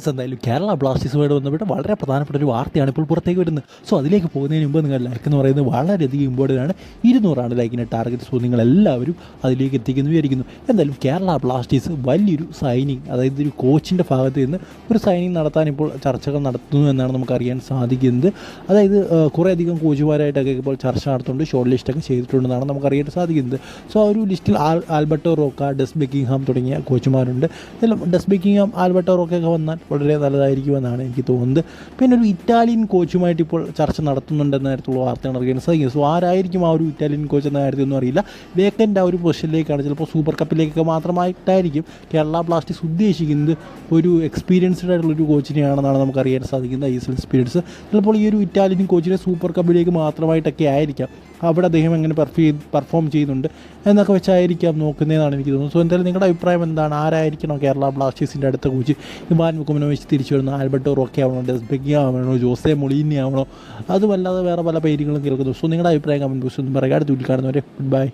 Yes എന്തായാലും കേരള ബ്ലാസ്റ്റേഴ്സുമായിട്ട് ബന്ധപ്പെട്ട് വളരെ പ്രധാനപ്പെട്ട ഒരു വാർത്തയാണ് ഇപ്പോൾ പുറത്തേക്ക് വരുന്നത്. സോ അതിലേക്ക് പോകുന്നതിന് മുമ്പ് നിങ്ങൾ ലൈക്ക് എന്ന് പറയുന്നത് വളരെയധികം ഇമ്പോർട്ടന്റ് ആണ്. ഇരുന്നൂറാണ് ലൈക്കിന്റെ ടാർഗറ്റ് സോ നിങ്ങൾ എല്ലാവരും അതിലേക്ക് എത്തിക്കുന്നു വിചാരിക്കുന്നു. എന്തായാലും കേരള ബ്ലാസ്റ്റേഴ്സ് വലിയൊരു സൈനിങ് അതായത് ഒരു കോച്ചിന്റെ ഭാഗത്ത് നിന്ന് ഒരു സൈനിങ് നടത്താൻ ഇപ്പോൾ ചർച്ചകൾ നടത്തുന്നു എന്നാണ് നമുക്ക് അറിയാൻ സാധിക്കുന്നത്. അതായത് കുറേയധികം കോച്ചുമാരായിട്ടൊക്കെ ഇപ്പോൾ ചർച്ച നടത്തുന്നുണ്ട്. ഷോർട്ട് ലിസ്റ്റൊക്കെ ചെയ്തിട്ടുണ്ടെന്നാണ് നമുക്ക് അറിയാൻ സാധിക്കുന്നത്. സോ ആ ഒരു ലിസ്റ്റിൽ Al Alberto Roca Des Buckingham തുടങ്ങിയ കോച്ചുമാരുണ്ട്. എല്ലാം ഡെസ് ബെക്കിംഗ്ഹാം ആൽബർട്ടോ റോക്കയൊക്കെ വന്നാൽ വളരെ നല്ലതായിരിക്കുമെന്നാണ് എനിക്ക് തോന്നുന്നത്. പിന്നെ ഒരു ഇറ്റാലിയൻ കോച്ചുമായിട്ട് ഇപ്പോൾ ചർച്ച നടത്തുന്നുണ്ടെന്ന കാര്യത്തിലുള്ള വാർത്തയാണ് അറിയാൻ സാധിക്കുന്നത് സോ ആരായിരിക്കും ആ ഒരു ഇറ്റാലിയൻ കോച്ച് എന്ന കാര്യത്തിലൊന്നും അറിയില്ല. വേക്കന്റ് ആ ഒരു പൊസിഷനിലേക്കാണ് ചിലപ്പോൾ സൂപ്പർ കപ്പിലേക്കൊക്കെ മാത്രമായിട്ടായിരിക്കും കേരള ബ്ലാസ്റ്റേഴ്സ് ഉദ്ദേശിക്കുന്നത് ഒരു എക്സ്പീരിയൻസ്ഡ് ആയിട്ടുള്ള ഒരു കോച്ചിനെയാണെന്നാണ് നമുക്ക് അറിയാൻ സാധിക്കുന്നത്. ഐ എസ് എൽ ചിലപ്പോൾ ഈ ഒരു ഇറ്റാലിയൻ കോച്ചിനെ സൂപ്പർ കപ്പിലേക്ക് മാത്രമായിട്ടൊക്കെ ആയിരിക്കാം. അവിടെ അദ്ദേഹം എങ്ങനെ പെർഫീ പെർഫോം ചെയ്യുന്നുണ്ട് എന്നൊക്കെ വെച്ചായിരിക്കാം നോക്കുന്നതെന്നാണ് എനിക്ക് തോന്നുന്നത്. സോ എന്തായാലും നിങ്ങളുടെ അഭിപ്രായം എന്താണ്? ആരായിരിക്കണം കേരള ബ്ലാസ്റ്റേഴ്സിന്റെ അടുത്ത കോച്ച്? ഇവാൻ മുക്കുമനോവിച്ച് തിരിച്ചു വരുന്ന ആൽബർട്ടോ റോക്കെ ആവണോ? ഡെസ്ബെഗി ആവണോ? ജോസെ മൊളീനി ആവണോ? അതുമല്ലാതെ വേറെ പല പേരുകളും കേൾക്കുന്നു. സോ നിങ്ങളുടെ അഭിപ്രായം കമന്റ് ബോക്സ് ഒന്നും പറയുക അടുത്ത് കാണുന്നവരെ ഗുഡ് ബൈ